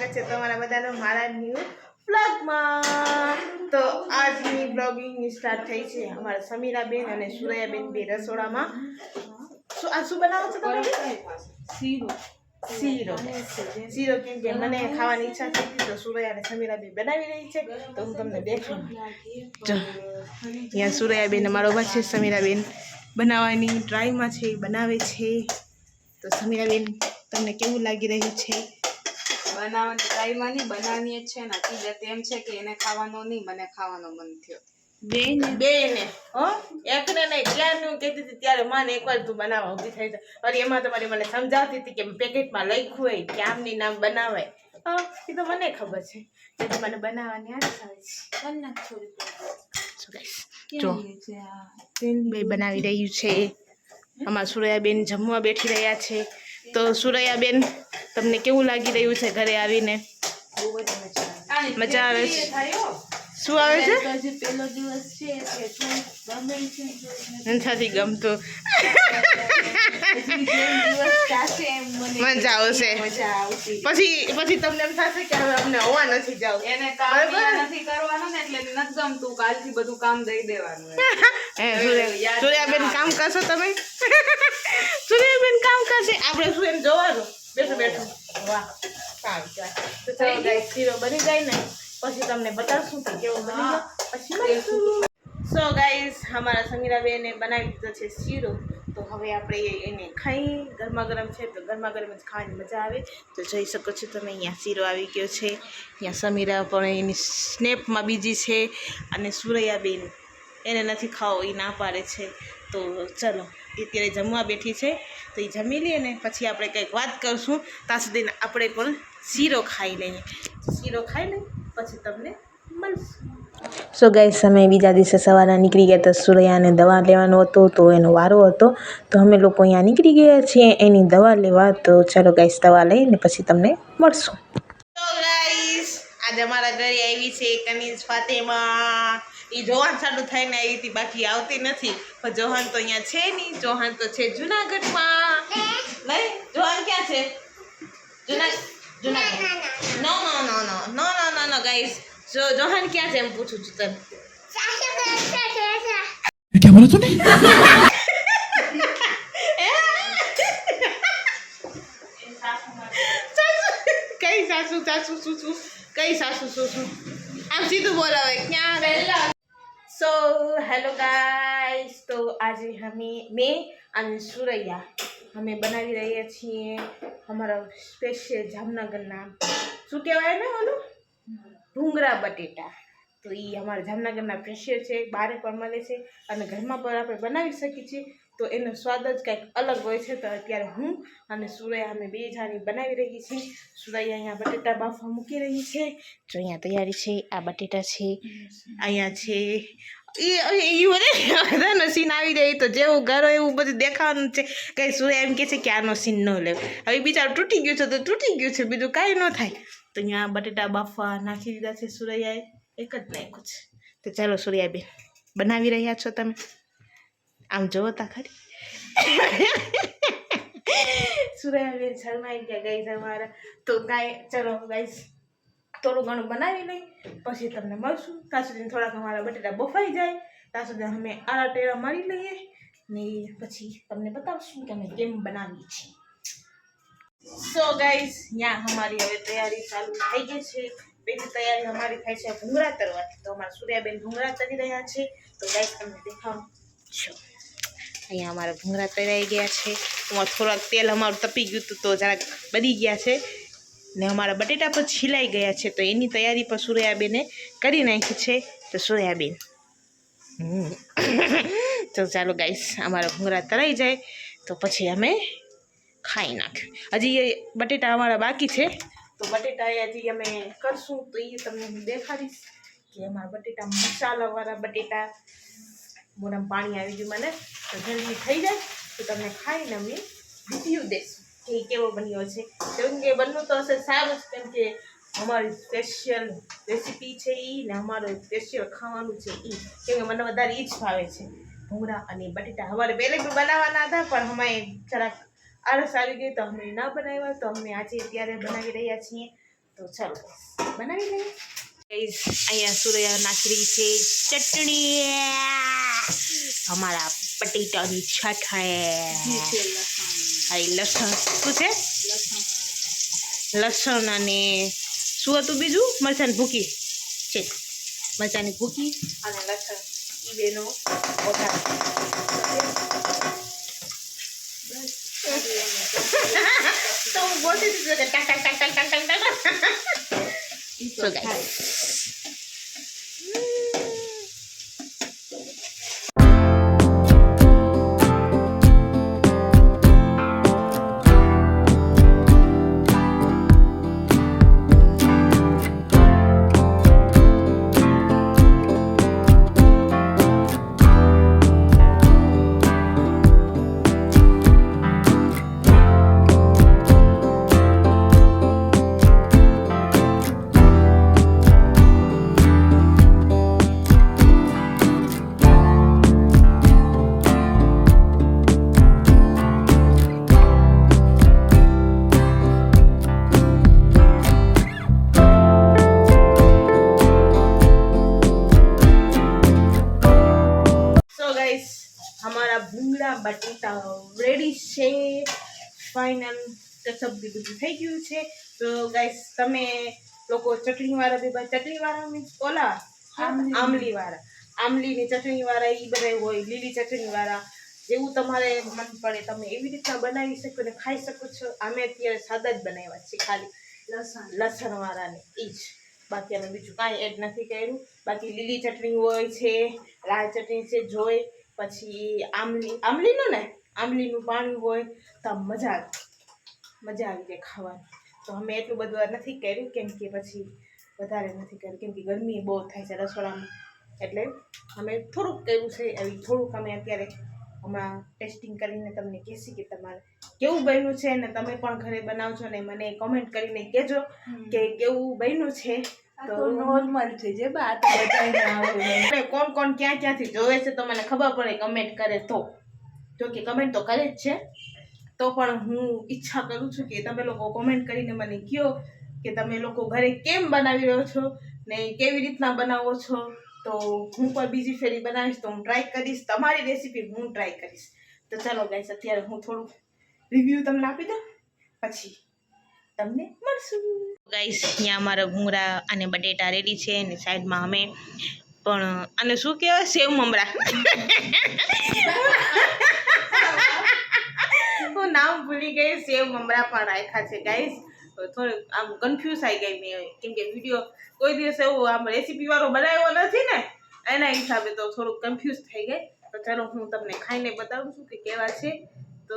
સ્વાગત છે તમારા બધાનો મારા ન્યૂ બ્લોગમાં તો આજની બ્લોગિંગની સ્ટાર્ટ થઈ છે અમારા સમીરાબેન અને સુરૈયાબેન બે રસોડામાં. શું આ શું બનાવો છો તમે? શીરો. શીરો કેમ કે મને ખાવાની ઈચ્છા થઈ તો સુરૈયા અને સમીરાબેન બનાવી રહી છે. તો હું તમને દેખું અહીંયા સુરૈયાબેન અમારો ભાઈ છે. સમીરાબેન બનાવવાની ટ્રાયમાં છે, બનાવે છે. તો સમીરાબેન, તમને કેવું લાગી રહ્યું છે? બનાવવાની ટ્રાયમાં નહીં બનાવીએ છે. ને હકીકત એમ છે કે એને ખાવાનો નહીં મને ખાવાનો મન થયો. બે ને હો? એકને નહીં ક્યારનું કહેતી હતી ત્યારે મને એકવાર તું બનાવવા ઊભી થઈ જાય અને એમાં તમારી મને સમજાવતી હતી કે પેકેટમાં લખ્યું હોય કે આમની નામ બનાવાય. હા? એ તો મને ખબર છે. તેથી મને બનાવવાની આદત આવે છે. So guys, જો. બે બનાવી રહ્યું છે. આમાં સુરૈયાબેન જમવા બેઠી રહ્યા છે. તો સુરૈયાબેન તમને કેવું લાગી રહ્યું છે ઘરે આવીને? મજા આવે છે? શું આવે છે? દિવસ નથી ગમતું. મજા આવશે. પછી પછી તમને એમ થશે કે હવે અમને હોવા નથી જાવ. એને કામ નથી કરવાનું ને એટલે નથી ગમતું. કાલથી બધું કામ દઈ દેવાનું સૂર્યાબેન કામ કરશો તમે? સૂર્યાબેન કામ કરશે? આપણે શું એમ જોવાનું? બેઠું બેઠો. વાહ. સારું તો ચાલો ગાઈસ શીરો બની જાય ને પછી તમને બતાવશું કે કેવો બની ગયો. પછી સો ગાઈસ અમારા સમીરાબેને બનાવી દીધો છે શીરો. તો હવે આપણે એને ખાઈ ગરમા ગરમ છે તો ગરમા ગરમ જ ખાવાની મજા આવે. તો જોઈ શકો છો તમે અહીંયા શીરો આવી ગયો છે. અહીંયા સમીરા પણ એની સ્નેપમાં બીજી છે અને સુરૈયાબેન એને નથી ખાવો એ ના પાડે છે. તો ચલો એ અત્યારે જમવા બેઠી છે. તો એ જમી લઈએ ને પછી આપણે કંઈક વાત કરશું. ત્યાં સુધી આપણે પણ શીરો ખાઈ લઈએ. શીરો ખાઈ લઈએ પછી તમને મળશું. સો ગાઈસ અમે બીજા દિવસે સવારે નીકળી ગયા તો સુરૈયાને દવા લેવાનો હતો, તો એનો વારો હતો. તો અમે લોકો અહીંયા નીકળી ગયા છીએ, એની દવા લેવા. તો ચાલો ગાઈસ દવા લઈને પછી તમને મળશું. આજે અમારા ઘરે આવી છે કનીઝ ફાતેમા એ જોહાન સાડું થઈને આવી હતી બાકી આવતી નથી પણ જોહાન તો અહીંયા છે નહીં જોહાન તો છે જુનાગઢમાં નહીં જોહાન ક્યાં છે જુના જુનાગઢ નો નો નો નો નો નો નો નો ગાઈસ જો જોહાન ક્યાં છે એમ પૂછું છું તને क्या बोला तूने કઈ સાસુ સાસુ શું શું કઈ સાસુ શું આમ સીધું બોલાવે ક્યાં સો હેલો ગાઈસ તો આજે અમે મેં અને સુરૈયા અમે બનાવી રહ્યા છીએ અમારા સ્પેશિયલ જામનગરના શું કહેવાય ને ઓલું? ભૂંગરા બટેટા. તો એ અમારા જામનગરના સ્પેશિયલ છે બારે પણ મળે છે અને ઘરમાં પણ આપણે બનાવી શકીએ છીએ. તો એનો સ્વાદ જ કંઈક અલગ હોય છે. તો અત્યારે હું અને સુરૈયા અમે બે જાણી બનાવી રહી છીએ. સુરૈયા અહીંયા બટેટા બાફવા મૂકી રહી છે. જો અહીંયા તૈયારી છે, આ બટેટા છે, અહીંયા છે. એ એ બધા બધાનો સીન આવી રહી તો જેવું ઘર હોય એવું બધું દેખાવાનું છે. કંઈ સુરૈયા એમ કહે છે કે આનો સીન ન લેવ. હવે બિચારું તૂટી ગયું છે તો તૂટી ગયું છે. બીજું કાંઈ ન થાય. તો અહીંયા બટેટા બાફવા નાખી દીધા છે સુરૈયાએ. એક જ નાખ્યું છે. તો ચાલો સુરૈયાબેન, બનાવી રહ્યા છો તમે? આમ જોવો તા ખરી. સુરૈયાબેન શરમાઈ ગયા ગઈ તમારા તો કાંઈ ચલો ગાઈસ, થોડું ઘણું બનાવી લઈ, પછી તમને મળશું. ત્યાં સુધી થોડાક અમારા બટેટા બફાઈ જાય. ત્યાં સુધી અમે આરા ટેરા મારી લઈએ. ને પછી તમને બતાવશું કે અમે કેમ બનાવીએ છીએ. સો ગાઈસ ત્યાં અમારી હવે તૈયારી ચાલુ થઈ ગઈ છે. પેલી તૈયારી અમારી થાય છે ભૂંગળા તરવાથી તો અમારા સૂર્યાબેન ભૂંગળા તરી રહ્યા છે. તો ગાઈસ તમને દેખાડું. છો અહીંયા અમારા ભૂંગળા તરાઈ ગયા છે. એમાં થોડાક તેલ અમારું તપી ગયું હતું તો જરાક બળી ગયા છે. ને અમારા બટેટા પણ છીલાઈ ગયા છે. તો એની તૈયારી પણ સૂર્યાબેને કરી નાખી છે. તો સૂર્યાબેન. તો ચાલો ગાઈસ, અમારા ભૂંગળા તરાઈ જાય. તો પછી અમે ખાઈ નાખ્યું હજી એ બટેટા અમારા બાકી છે. તો બટેટા હજી અમે કરશું. તો એ તમને હું દેખાડીશ કે અમારા બટેટા મસાલાવાળા બટેટા મોઢામાં પાણી આવી ગયું મને, તો જલ્દી થઈ જાય, તો તમને ખાઈને અમે રિવ્યૂ દઈશું કે કેવો બન્યો છે? કેમ કે બનવું તો હશે સારું જ, કેમ કે અમારી સ્પેશિયલ રેસીપી છે એ ને અમારું સ્પેશિયલ ખાવાનું છે એ કેમ કે મને વધારે એ જ ભાવે છે. ભૂંગળા અને બટેટા. અમારે પહેલે બી બનાવવાના હતા, પણ અમે જરાક આળસ આવી ગઈ, તો અમે ના બનાવ્યા. તો અમે આજે અત્યારે બનાવી રહ્યા છીએ. તો ચાલો, બનાવી લઈએ. અહીંયા સુરૈયા નાખરી છે ચટણી. અમારા પટેટાની ઘી છે લસણ લસણ. શું છે? લસણ અને શું હતું બીજું? મરચાંની ભૂકી. છે. મરચાંની ભૂકી અને લસણ. એ બેનો તો હું બોલતી હતી કે ટાક ટાક ટાક ભૂંગળા બટેટા રેડી છે. ફાઇનલ ટચઅપ બી બધું થઈ ગયું છે. તો ગાઈસ તમે લોકો ચટણીવાળા બી ચટણીવાળા મીન્સ ઓલા આમલી. આમલીવાળા. આમલીની ચટણીવાળા એ બધા હોય લીલી ચટણીવાળા. જેવું તમારે મન પડે તમે એવી રીતના બનાવી શકો ને ખાઈ શકો છો. અમે અત્યારે સાદા જ બનાવ્યા છે ખાલી. લસણ. લસણવાળાને એ જ. બાકી અમે બીજું કાંઈ એડ નથી કર્યું. બાકી લીલી ચટણી હોય છે લાલ ચટણી છે જોઈ. પછી આમલી આમલીનું ને? આમલીનું પાણી હોય તો મજા આવે. મજા આવી જાય ખાવાની. તો અમે એટલું બધું નથી કર્યું કેમ કે પછી વધારે નથી કર્યું. કેમ કે ગરમી બહુ થાય છે રસોડામાં. એટલે અમે થોડુંક કર્યું છે એવી થોડુંક અમે અત્યારે હમણાં ટેસ્ટિંગ કરીને તમને કહેશી કે તમારે કેવું બન્યું છે ને તમે પણ ઘરે બનાવજો ને મને કોમેન્ટ કરીને કહેજો કે કેવું બન્યું છે. કોણ કોણ ક્યાં ક્યાંથી જોવે છે તો મને ખબર પડે કમેન્ટ કરે તો. જો કે કમેન્ટ તો કરે જ છે. તો પણ હું ઈચ્છા કરું છું કે તમે લોકો કોમેન્ટ કરીને મને કહો કે તમે લોકો ઘરે કેમ બનાવી રહ્યો છો ને કેવી રીતના બનાવો છો. તો હું પણ બીજી ફેરી બનાવીશ તો હું ટ્રાય કરીશ. તમારી રેસીપી હું ટ્રાય કરીશ. તો ચાલો ગાઈસ અત્યારે હું થોડું રિવ્યૂ તમને આપી દઉં. પછી તમને મળશું. ગાઈસ અહીંયા અમારા ભૂંગળા અને બટેટા રેડી છે અને સાઈડમાં અમે પણ આને શું કહેવાય, સેવ મમરા. હું નામ ભૂલી ગઈ, સેવ મમરા પણ રાખ્યા છે, ગાઈસ. થોડુંક આમ કન્ફ્યુઝ આવી ગઈ મેં કેમ કે વીડિયો કોઈ દિવસ એવું આમ રેસીપી વાળો બનાવ્યો નથી ને, એના હિસાબે તો થોડુંક કન્ફ્યુઝ થઈ ગઈ. તો ચાલો હું તમને ખાઈને બતાવું છું કે કેવા છે. તો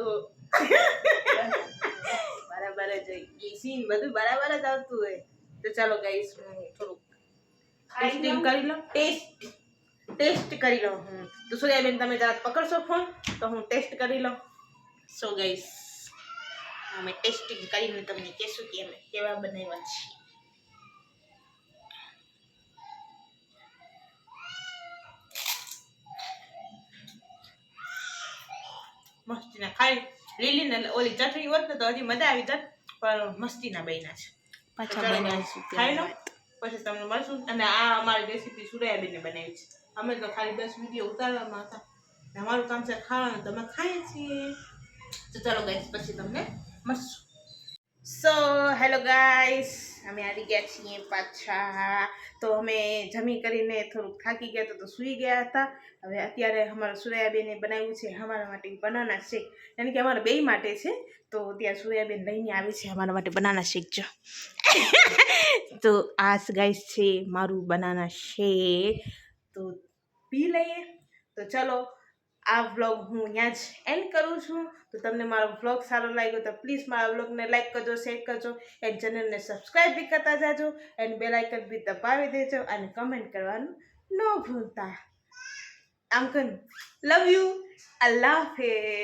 બરાબર જ હોય. સીન બધું બરાબર જ આવતું હોય. તો ચાલો ગાઈસ હું થોડુંક ટેસ્ટિંગ કરી લઉં. ટેસ્ટ ટેસ્ટ કરી લઉં હું. તો સોયાબેન તમે જરા પકડશો ફોન તો હું ટેસ્ટ કરી લઉં. સો ગાઈસ અમે ટેસ્ટિંગ કરીને તમને કહેશું કે અમે કેવા બનાવ્યા છે. મસ્તીના ખાઈ લીલી ને ઓલી ચટણી હોત ને તો હજી મજા આવી જાત પણ મસ્તીના બન્યા છે. પાછા ખાઈ લો. પછી તમને મળશું. અને આ અમારી રેસીપી સુરયાબેને બનાવી છે. અમે તો ખાલી દસ વીડિયો ઉતારવામાં હતા. અમારું કામ છે ખાવાનું તમે ખાઈએ છીએ. તો ચાલો ગાઈસ પછી તમને મળશું. સો હેલો ગાઈસ અમે આવી ગયા છીએ પાછા. તો અમે જમી કરીને થોડુંક થાકી ગયા હતા તો સૂઈ ગયા હતા. હવે અત્યારે અમારા સુરયાબેને બનાવ્યું છે, અમારા માટે બનાના શેક. યાની કે અમારા બે માટે છે. તો ત્યાં સુરયાબેન લઈને આવી છે, અમારા માટે બનાના શેક. જો. તો આ ગાઈસ છે મારું બનાના શેક. તો પી લઈએ. તો ચલો આ વ્લોગ હું અહીંયા જ એન્ડ કરું છું. તો તમને મારો વ્લોગ સારો લાગ્યો તો પ્લીઝ મારા વ્લોગને લાઇક કરજો શેર કરજો એન્ડ ચેનલને સબસ્ક્રાઈબ બી કરતા જાજો એન્ડ બેલ આઇકન બી દબાવી દેજો અને કમેન્ટ કરવાનું ન ભૂલતા. આમ કન લવ યુ અલ્લાહ હાફિઝ